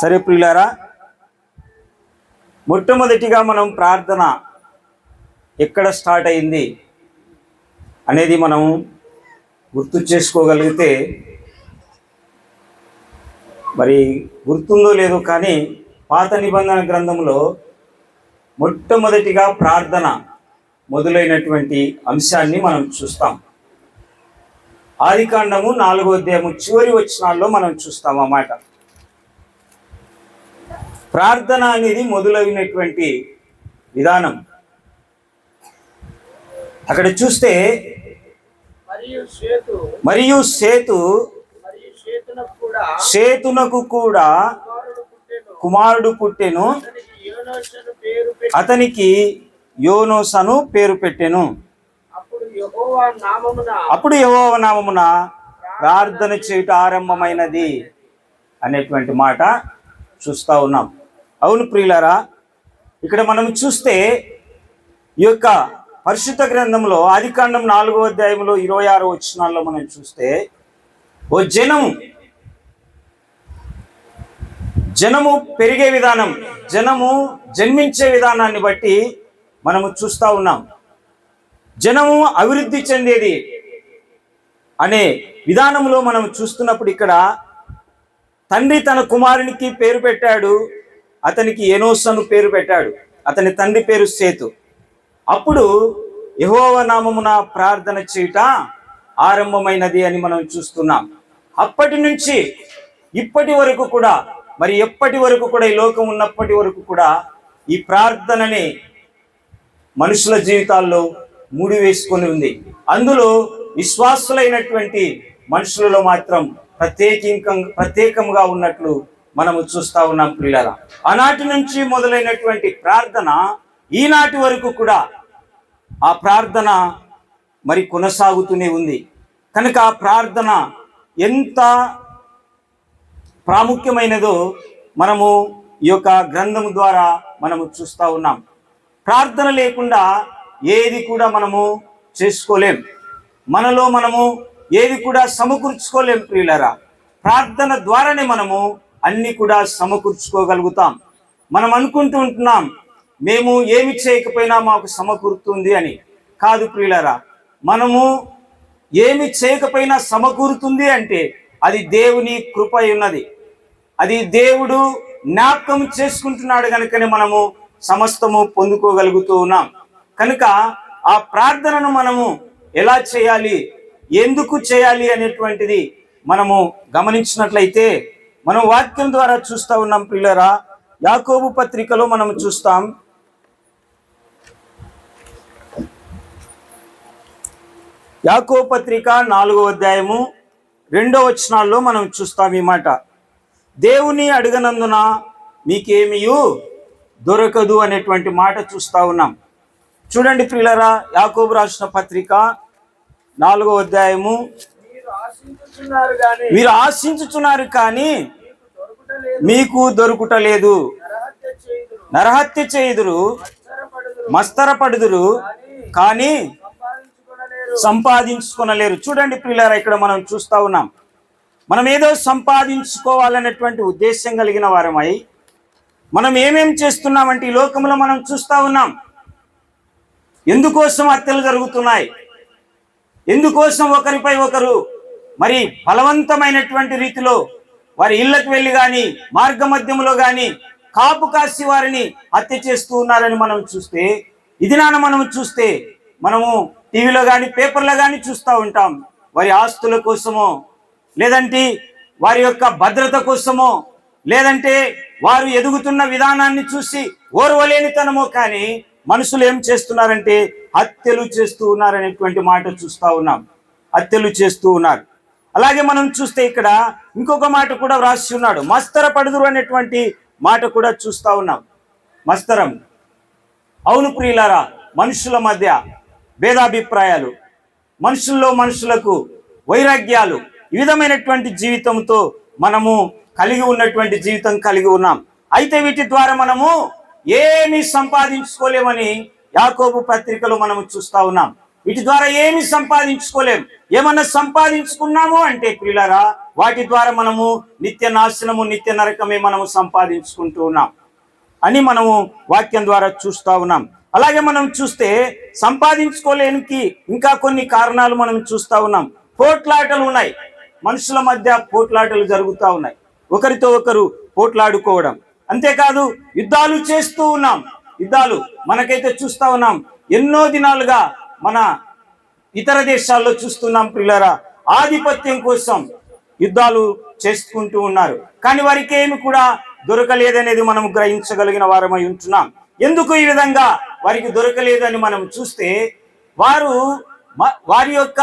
సరే ప్రియులారా మొట్టమొదటిగా మనం ప్రార్థన ఎక్కడ స్టార్ట్ అయింది అనేది మనం గుర్తు చేసుకోగలిగితే మరి గుర్తుందో లేదో కానీ పాత నిబంధన గ్రంథంలో మొట్టమొదటిగా ప్రార్థన మొదలైనటువంటి అంశాన్ని మనం చూస్తాం. ఆదికాండము నాలుగో అధ్యాయము చివరి వచనాల్లో మనం చూస్తాం అన్నమాట ప్రార్థన అనేది మొదలైనటువంటి విధానం. అక్కడ చూస్తే మరియు సేతు సేతునకు కూడా కుమారుడు పుట్టెను. అతనికి యోనోసను పేరు పెట్టెను. అప్పుడు యెహోవా నామమున ప్రార్థన చేయుట ఆరంభమైనది అనేటువంటి మాట చూస్తా ఉన్నాం. అవును ప్రియులారా ఇక్కడ మనం చూస్తే ఈ యొక్క పరిశుద్ధ గ్రంథంలో ఆదికాండం నాలుగో అధ్యాయంలో ఇరవై ఆరో వచ్చినాల్లో మనం చూస్తే ఓ జనము జనము పెరిగే విధానం జనము జన్మించే విధానాన్ని బట్టి మనము చూస్తా ఉన్నాం. జనము అభివృద్ధి చెందేది అనే విధానంలో మనం చూస్తున్నప్పుడు ఇక్కడ తండ్రి తన కుమారునికి పేరు పెట్టాడు అతనికి ఎనోసను పేరు పెట్టాడు. అతని తండ్రి పేరు సేతు. అప్పుడు యహోవ నామమున ప్రార్థన చేయుట ఆరంభమైనది అని మనం చూస్తున్నాం. అప్పటి నుంచి ఇప్పటి వరకు కూడా మరి ఎప్పటి వరకు కూడా ఈ లోకం ఉన్నప్పటి వరకు కూడా ఈ ప్రార్థనని మనుషుల జీవితాల్లో ముడి వేసుకొని ఉంది. అందులో విశ్వాసులైనటువంటి మనుషులలో మాత్రం ప్రత్యేకింకం ప్రత్యేకంగా ఉన్నట్లు మనము చూస్తా ఉన్నాం పిల్లల ఆనాటి నుంచి మొదలైనటువంటి ప్రార్థన ఈనాటి వరకు కూడా ఆ ప్రార్థన మరి కొనసాగుతూనే ఉంది. కనుక ఆ ప్రార్థన ఎంత ప్రాముఖ్యమైనదో మనము ఈ యొక్క గ్రంథం ద్వారా మనము చూస్తూ ఉన్నాం. ప్రార్థన లేకుండా ఏది కూడా మనము చేసుకోలేం. మనలో మనము ఏది కూడా సమకూర్చుకోలేం ప్రియులరా. ప్రార్థన ద్వారానే మనము అన్ని కూడా సమకూర్చుకోగలుగుతాం. మనం అనుకుంటూ ఉంటున్నాం మేము ఏమి చేయకపోయినా మాకు సమకూరుతుంది అని. కాదు ప్రియులరా మనము ఏమి చేయకపోయినా సమకూరుతుంది అంటే అది దేవుని కృప ఉన్నది. అది దేవుడు జ్ఞాపకం చేసుకుంటున్నాడు కనుకనే మనము సమస్తము పొందుకోగలుగుతూ ఉన్నాం. కనుక ఆ ప్రార్థనను మనము ఎలా చేయాలి ఎందుకు చేయాలి అనేటువంటిది మనము గమనించినట్లయితే మనం వాక్యం ద్వారా చూస్తూ ఉన్నాం పిల్లరా యాకోబు పత్రికలో మనం చూస్తాం. యాకో పత్రిక నాలుగో అధ్యాయము రెండో వచనాల్లో మనం చూస్తాం ఈ మాట. దేవుని అడగనందున మీకేమియు దొరకదు అనేటువంటి మాట చూస్తా ఉన్నాం. చూడండి ప్రియులరా యాకోబు రాసిన పత్రిక నాలుగో అధ్యాయము మీరు ఆశించుచున్నారు కానీ మీకు దొరుకుటలేదు. నరహత్య చేయుదురు. నరహత్య చేయుదురు మత్సరపడుదురు. మస్తరపడుదురు కానీ సంపాదించుకొనలేరు. సంపాదించుకొనలేరు. చూడండి పిల్లరా ఇక్కడ మనం చూస్తా ఉన్నాం. మనం ఏదో సంపాదించుకోవాలనేటువంటి ఉద్దేశం కలిగిన వారమై మనం ఏమేం చేస్తున్నామంటే ఈ లోకంలో మనం చూస్తా ఉన్నాం. ఎందుకోసం హత్యలు జరుగుతున్నాయి? ఎందుకోసం ఒకరిపై ఒకరు మరి బలవంతమైనటువంటి రీతిలో వారి ఇళ్ళకు వెళ్ళి కానీ మార్గ మధ్యంలో కానీ కాపు కాసి వారిని హత్య చేస్తూ ఉన్నారని మనం చూస్తే ఇది నాన్న మనం చూస్తే మనము టీవీలో కానీ పేపర్లో కానీ చూస్తూ ఉంటాం. వారి ఆస్తుల కోసమో లేదంటే వారి యొక్క భద్రత కోసమో లేదంటే వారు ఎదుగుతున్న విధానాన్ని చూసి ఓర్వలేనితనమో కానీ మనుషులు ఏం చేస్తున్నారంటే హత్యలు చేస్తూ ఉన్నారనేటువంటి మాట చూస్తూ ఉన్నాం. హత్యలు చేస్తూ ఉన్నారు. అలాగే మనం చూస్తే ఇక్కడ ఇంకొక మాట కూడా వ్రాసి ఉన్నాడు. మస్తర పడుదురు అనేటువంటి మాట కూడా చూస్తా ఉన్నాం. మస్తరం. అవును ప్రియులారా మనుషుల మధ్య భేదాభిప్రాయాలు మనుషుల్లో మనుషులకు వైరాగ్యాలు ఈ విధమైనటువంటి జీవితంతో మనము కలిగి ఉన్నటువంటి జీవితం కలిగి ఉన్నాం. అయితే వీటి ద్వారా మనము ఏమీ సంపాదించుకోలేమని యాకోబు పత్రికలో మనము చూస్తా ఉన్నాం. వీటి ద్వారా ఏమి సంపాదించుకోలేం. ఏమన్నా సంపాదించుకున్నాము అంటే పిల్లరా వాటి ద్వారా మనము నిత్య నాశనము నిత్య నరకమే మనము సంపాదించుకుంటూ ఉన్నాం అని మనము వాక్యం ద్వారా చూస్తూ ఉన్నాం. అలాగే మనం చూస్తే సంపాదించుకోలేనికి ఇంకా కొన్ని కారణాలు మనం చూస్తూ ఉన్నాం. పోట్లాటలు ఉన్నాయి. మనుషుల మధ్య పోట్లాటలు జరుగుతూ ఉన్నాయి. ఒకరితో ఒకరు పోట్లాడుకోవడం. అంతేకాదు యుద్ధాలు చేస్తూ ఉన్నాం. యుద్ధాలు మనకైతే చూస్తూ ఉన్నాం. ఎన్నో దినాలుగా మన ఇతర దేశాల్లో చూస్తున్నాం పిల్లరా ఆధిపత్యం కోసం యుద్ధాలు చేసుకుంటూ ఉన్నారు. కానీ వారికి ఏమి కూడా దొరకలేదనేది మనం గ్రహించగలిగిన వారమై ఉంటున్నాం. ఎందుకు ఈ విధంగా వారికి దొరకలేదని మనం చూస్తే వారు వారి యొక్క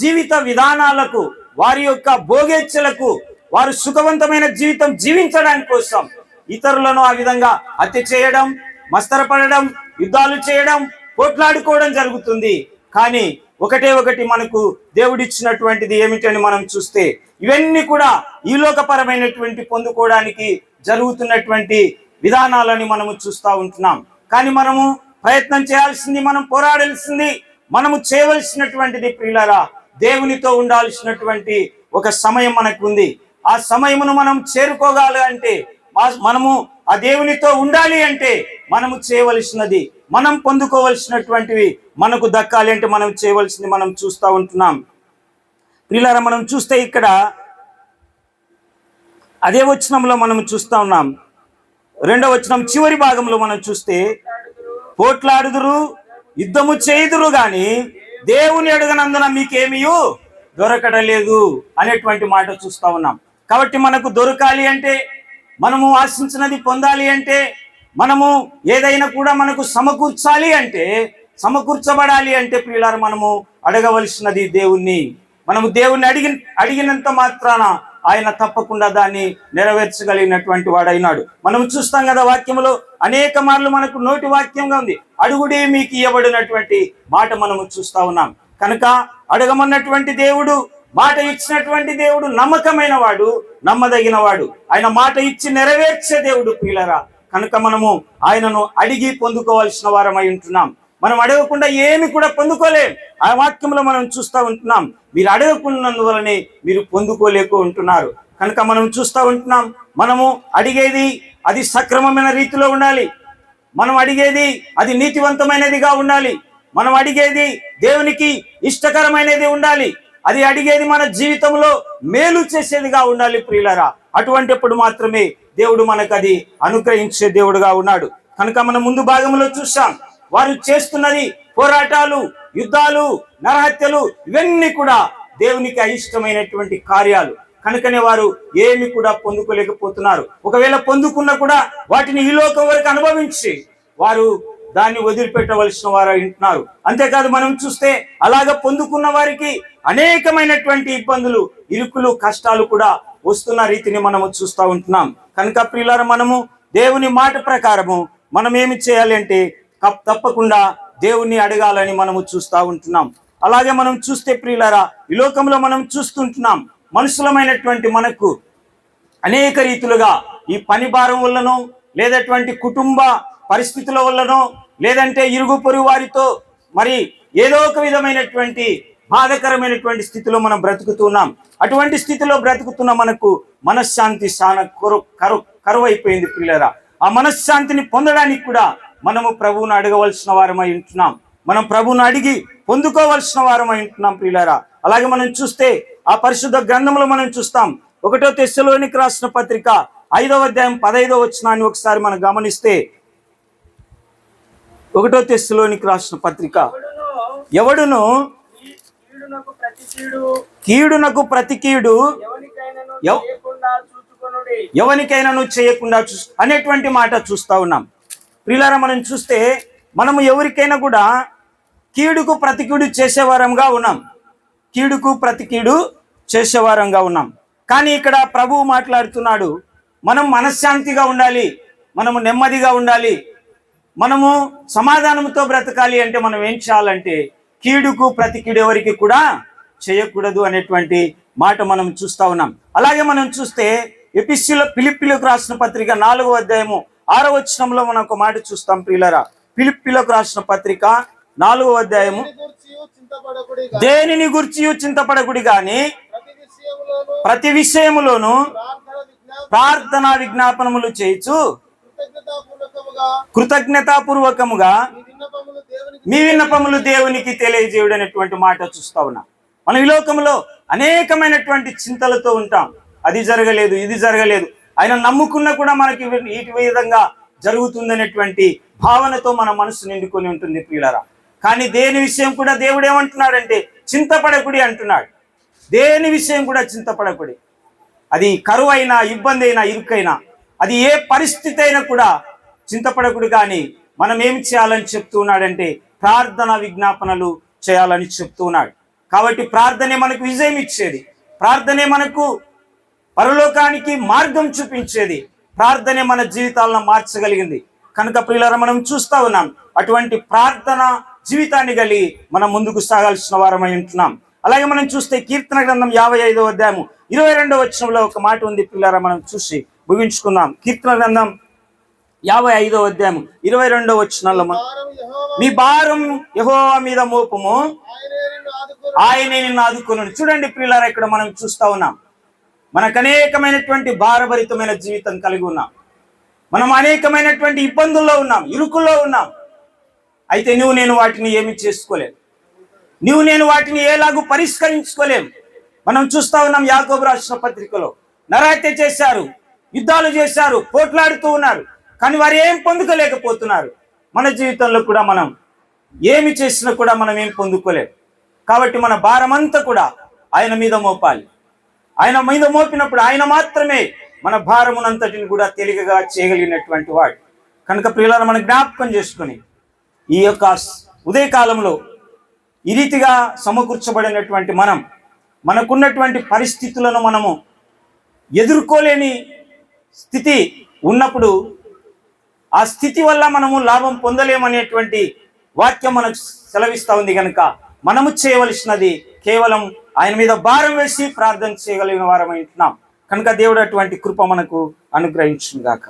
జీవిత విధానాలకు వారి యొక్క భోగేచ్ఛలకు వారు సుఖవంతమైన జీవితం జీవించడానికి కోసం ఇతరులను ఆ విధంగా హత్య చేయడం మస్తరపడడం యుద్ధాలు చేయడం కొట్లాడుకోవడం జరుగుతుంది. కానీ ఒకటే ఒకటి మనకు దేవుడిచ్చినటువంటిది ఏమిటని మనం చూస్తే ఇవన్నీ కూడా ఈ లోకపరమైనటువంటి పొందుకోవడానికి జరుగుతున్నటువంటి విధానాలని మనము చూస్తూ ఉంటున్నాం. కానీ మనము ప్రయత్నం చేయాల్సింది మనం పోరాడాల్సింది మనము చేయవలసినటువంటిది ప్రియులరా దేవునితో ఉండాల్సినటువంటి ఒక సమయం మనకు ఉంది. ఆ సమయమును మనం చేరుకోగాలి అంటే మనము ఆ దేవునితో ఉండాలి అంటే మనము చేయవలసినది మనం పొందుకోవలసినటువంటివి మనకు దక్కాలి అంటే మనం చేయవలసింది మనం చూస్తూ ఉంటున్నాం. ప్రియులారా మనం చూస్తే ఇక్కడ అదే వచనంలో మనం చూస్తా ఉన్నాం. రెండో వచనం చివరి భాగంలో మనం చూస్తే పోట్లాడుదురు యుద్ధము చేయుదురు కానీ దేవుని అడుగనందున మీకేమీయు దొరకడలేదు అనేటువంటి మాట చూస్తా ఉన్నాం. కాబట్టి మనకు దొరకాలి అంటే మనము ఆశించినది పొందాలి అంటే మనము ఏదైనా కూడా మనకు సమకూర్చాలి అంటే సమకూర్చబడాలి అంటే ప్రియులారు మనము అడగవలసినది దేవుణ్ణి. మనము దేవుణ్ణి అడిగి అడిగినంత మాత్రాన ఆయన తప్పకుండా దాన్ని నెరవేర్చగలిగినటువంటి వాడైనాడు. మనం చూస్తాం కదా వాక్యములో అనేక మార్లు మనకు నోటి వాక్యంగా ఉంది. అడుగుడే మీకు ఇవ్వబడినటువంటి మాట మనము చూస్తా ఉన్నాం. కనుక అడగమన్నటువంటి దేవుడు మాట ఇచ్చినటువంటి దేవుడు నమ్మకమైన వాడు నమ్మదగిన వాడు ఆయన మాట ఇచ్చి నెరవేర్చే దేవుడు పిల్లరా కనుక మనము ఆయనను అడిగి పొందుకోవాల్సిన వారమై ఉంటున్నాం. మనం అడగకుండా ఏమి కూడా పొందుకోలేం. ఆ వాక్యంలో మనం చూస్తూ ఉంటున్నాం. మీరు అడగకున్నందువలనే మీరు పొందుకోలేక ఉంటున్నారు. కనుక మనం చూస్తూ ఉంటున్నాం. మనము అడిగేది అది సక్రమమైన రీతిలో ఉండాలి. మనం అడిగేది అది నీతివంతమైనదిగా ఉండాలి. మనం అడిగేది దేవునికి ఇష్టకరమైనది ఉండాలి. అది అడిగేది మన జీవితంలో మేలు చేసేదిగా ఉండాలి ప్రియులరా. అటువంటిప్పుడు మాత్రమే దేవుడు మనకు అది అనుగ్రహించే దేవుడుగా ఉన్నాడు. కనుక మనం ముందు భాగంలో చూసాం వారు చేస్తున్నది పోరాటాలు యుద్ధాలు నరహత్యలు ఇవన్నీ కూడా దేవునికి అయిష్టమైనటువంటి కార్యాలు. కనుకనే వారు ఏమి కూడా పొందుకోలేకపోతున్నారు. ఒకవేళ పొందుకున్నా కూడా వాటిని ఈ లోకం వరకు అనుభవించి వారు దాన్ని వదిలిపెట్టవలసిన వారు వింటున్నారు అంతేకాదు మనం చూస్తే అలాగ పొందుకున్న వారికి అనేకమైనటువంటి ఇబ్బందులు ఇరుకులు కష్టాలు కూడా వస్తున్న రీతిని మనము చూస్తూ ఉంటున్నాం. కనుక ప్రియులార మనము దేవుని మాట ప్రకారము మనం ఏమి చేయాలి అంటే తప్పకుండా దేవుణ్ణి అడగాలని మనము చూస్తూ ఉంటున్నాం. అలాగే మనం చూస్తే ప్రియులారా ఈ లోకంలో మనం చూస్తుంటున్నాం మనుషులమైనటువంటి మనకు అనేక రీతులుగా ఈ పని భారం వల్లనో లేదటువంటి కుటుంబ పరిస్థితుల వల్లనో లేదంటే ఇరుగు పొరుగు వారితో మరి ఏదో ఒక విధమైనటువంటి బాధకరమైనటువంటి స్థితిలో మనం బ్రతుకుతున్నాం అటువంటి స్థితిలో బ్రతుకుతున్న మనకు మనశ్శాంతి చాలా కరు కరు కరువైపోయింది పిల్లరా. ఆ మనశ్శాంతిని పొందడానికి కూడా మనము ప్రభువును అడగవలసిన వారమై ఉంటున్నాం. మనం ప్రభువును అడిగి పొందుకోవలసిన వారమై ఉంటున్నాం ప్రియులారా అలాగే మనం చూస్తే ఆ పరిశుద్ధ గ్రంథంలో మనం చూస్తాం. ఒకటో తెస్సలోనికి రాసిన పత్రిక ఐదవ అధ్యాయం పదైదవ వచ్చినాన్ని ఒకసారి మనం గమనిస్తే ఒకటో తెస్సులోనికి రాసిన పత్రిక. ఎవడును కీడునకు ప్రతి కీడు. కీడునకు ప్రతి కీడు ఎవరికైనాను ఎవ్- చేయకుండా చూచుకొనుడి. ఎవరికైనాను చేయకుండా చూ అనేటువంటి మాట చూస్తా ఉన్నాం. ప్రియులారా మనం చూస్తే మనము ఎవరికైనా కూడా కీడుకు ప్రతి కీడు చేసేవారంగా ఉన్నాం. కీడుకు ప్రతి కీడు చేసేవారంగా ఉన్నాం. కానీ ఇక్కడ ప్రభువు మాట్లాడుతున్నాడు మనం మనశ్శాంతిగా ఉండాలి మనము నెమ్మదిగా ఉండాలి మనము సమాధానంతో బ్రతకాలి అంటే మనం ఏం చేయాలంటే కీడుకు ప్రతి కీడు ఎవరికి కూడా చేయకూడదు అనేటువంటి మాట మనం చూస్తా ఉన్నాం. అలాగే మనం చూస్తే ఎపిస్సుల పిలిపిలకు రాసిన పత్రిక నాలుగో అధ్యాయము ఆరో వచనంలో మనం ఒక మాట చూస్తాం ప్రియులరా. పిలిపిలకు రాసిన పత్రిక నాలుగో అధ్యాయము దేనిని గుర్చి చింతపడకుడి గాని? ప్రతి విషయములోను ప్రార్థన విజ్ఞాపన ప్రార్థనా విజ్ఞాపనములు చేయుచు కృతజ్ఞతాపూర్వకముగా మీ విన్నపములు దేవునికి మీ దేవునికి అనేటువంటి మాట చూస్తా ఉన్నాం. మనం ఈ లోకంలో అనేకమైనటువంటి చింతలతో ఉంటాం. అది జరగలేదు ఇది జరగలేదు. ఆయన నమ్ముకున్నా కూడా మనకి ఇటు విధంగా జరుగుతుందనేటువంటి భావనతో మన మనసు నిండుకొని ఉంటుంది ప్రియులరా. కానీ దేని విషయం కూడా దేవుడు ఏమంటున్నాడంటే చింతపడకుడి అంటున్నాడు. దేని విషయం కూడా చింతపడకుడి. అది కరువు అయినా ఇబ్బంది అయినా ఇరుకైనా అది ఏ పరిస్థితి అయినా కూడా చింతపడకుడు కానీ మనం ఏమి చేయాలని చెప్తూ ఉన్నాడంటే ప్రార్థన విజ్ఞాపనలు చేయాలని చెప్తూ ఉన్నాడు. కాబట్టి ప్రార్థనే మనకు విజయం ఇచ్చేది. ప్రార్థనే మనకు పరలోకానికి మార్గం చూపించేది. ప్రార్థనే మన జీవితాలను మార్చగలిగింది. కనుక ప్రియులారా మనం చూస్తా ఉన్నాం అటువంటి ప్రార్థన జీవితాన్ని కలిగి మనం ముందుకు సాగాల్సిన వారమై ఉంటున్నాం. అలాగే మనం చూస్తే కీర్తన గ్రంథం యాభై ఐదో అధ్యాయము ఇరవై రెండో వచనంలో ఒక మాట ఉంది పిల్లర మనం చూసి ముగించుకుందాం. కీర్తన గ్రంథం యాభై ఐదో అధ్యాయము ఇరవై రెండో వచ్చినాల్లో మీ భారం యహోవా మీద మోపము. ఆయనే నిన్ను ఆదుకొను ఆదుకున్నాడు చూడండి ప్రియులారా ఇక్కడ మనం చూస్తా ఉన్నాం. మనకు అనేకమైనటువంటి భారభరితమైన జీవితం కలిగి ఉన్నాం. మనం అనేకమైనటువంటి ఇబ్బందుల్లో ఉన్నాం ఇరుకుల్లో ఉన్నాం. అయితే నువ్వు నేను వాటిని ఏమి చేసుకోలేం. నువ్వు నేను వాటిని ఏలాగూ పరిష్కరించుకోలేం. మనం చూస్తా ఉన్నాం యాకోబు రాష్ట్ర పత్రికలో నరాత్య చేశారు యుద్ధాలు చేశారు పోట్లాడుతూ ఉన్నారు. కానీ వారు ఏం పొందుకోలేకపోతున్నారు? మన జీవితంలో కూడా మనం ఏమి చేసినా కూడా మనం ఏం పొందుకోలేము కాబట్టి మన భారమంతా కూడా ఆయన మీద మోపాలి. ఆయన మీద మోపినప్పుడు ఆయన మాత్రమే మన భారమునంతటిని కూడా తేలికగా చేయగలిగినటువంటి వాడు. కనుక ప్రియులను మనం జ్ఞాపకం చేసుకుని ఈ యొక్క ఉదయకాలంలో ఈ రీతిగా సమకూర్చబడినటువంటి మనం మనకున్నటువంటి పరిస్థితులను మనము ఎదుర్కోలేని స్థితి ఉన్నప్పుడు ఆ స్థితి వల్ల మనము లాభం పొందలేమనేటువంటి వాక్యం మనకు సెలవిస్తూ ఉంది కనుక మనము చేయవలసినది కేవలం ఆయన మీద భారం వేసి ప్రార్థన చేయగలిగిన వారమై ఉంటున్నాం. కనుక దేవుడు అటువంటి కృప మనకు అనుగ్రహించుగాక